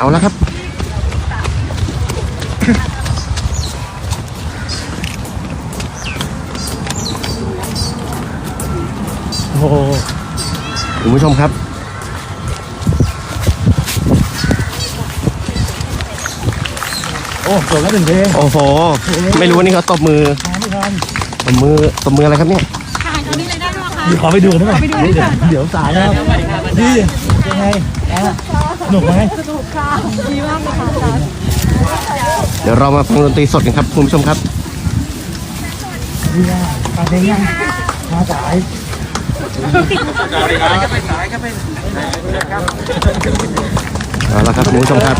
เอาแล้วครับ โอ้โหคุณผู้ชมครับ โอ้จบแล้วหนึ่งเพลงโอ้โห ไม่รู้ว่านี่เขาตบมือมาไม่ทันตบมือ ตบมืออะไรครับเนี่ยถ่ายตรงนี้เลยได้ไหมคะเดี๋ยวขอไปดูหน่อยเดี๋ยวเดี๋ยวสายนะครับดียังไงอะ สนุกไหมสนุกค่ะดีมากเลยค่ะอาจารย์เดี๋ยวเรามาฟังดนตรีสดกันครับคุณผู้ชมครับดีอะฟังเพลงยังมาสายเอาละครับคุณผู้ชมครับ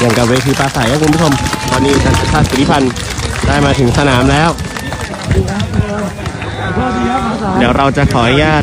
อย่างกับเวทีปลาใสครับคุณผู้ชม ตอนนี้ท่านชาติสิริพันธ์ได้มาถึงสนามแล้ว เดี๋ยวเราจะขออนุญาต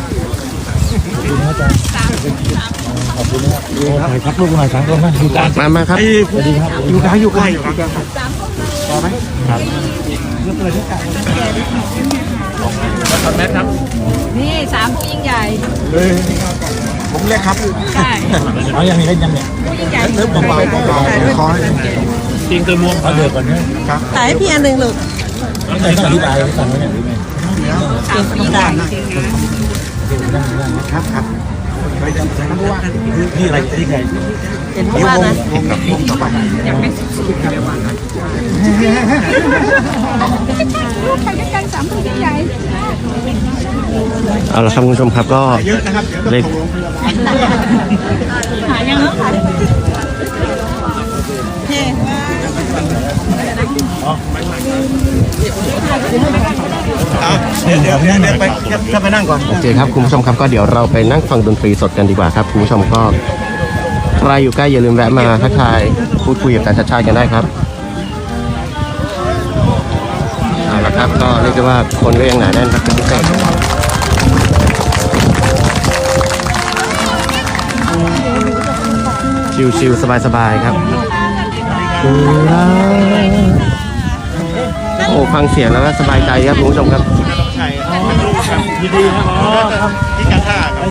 ขอบคุณนะครับโอ้ถ่ายชักลูกหน่อยชักลูกหน่อยดูการมามาครับ สวัสดีครับอยู่กลางอยู่ไกล้อยู่ไกลนี่สามผู้ยิ่งใหญ่ผมเล็กครับใช่เอาอยังมีเล่นยังเนี่ยผู้ยิ่งใหญ่เริ่มเบาๆเบาๆคอยจริงเติมรวมเอาเดือดก่อนเนี่ยถ่ายให้พี่อันหนึ่งลูกต้องอธิบายให้ฟังไว้เนี่ยหรือไงสามผู้ยิ่งใหญ่ ครับครับพี่อะไรที่ใครเป็นผู้ว่านะวงวงต่อไปลูกไปด้วยกันสามผู้ยิ่งใหญ่เอาละครับคุณผู้ชมครับก็เยอะนะครับเดี๋ยวเลต้องขหายังแล้วค่ะเท่ เดี๋ยวเดี๋ยวเดี๋ยวไปถ้าไปนั่งก่อนโอเคครับคุณผู้ชมครับก็เดี๋ยวเราไปนั่งฟังดนตรีสดกันดีกว่าครับคุณผู้ชมก็ใครอยู่ใกล้อย่าลืมแวะมาทักทายพูดคุยกับการชัดชาติกันได้ครับเอาละครับก็เรียกได้ว่าคนก็ยังหนาแน่นครับเป็นพิเศษชิวๆสบายๆครับโอ้ฟังเสียงแล้วก็สบายใจครับคุณผู้ชมครับ ยินดีนะอ๋อครับที่กาท่าครับ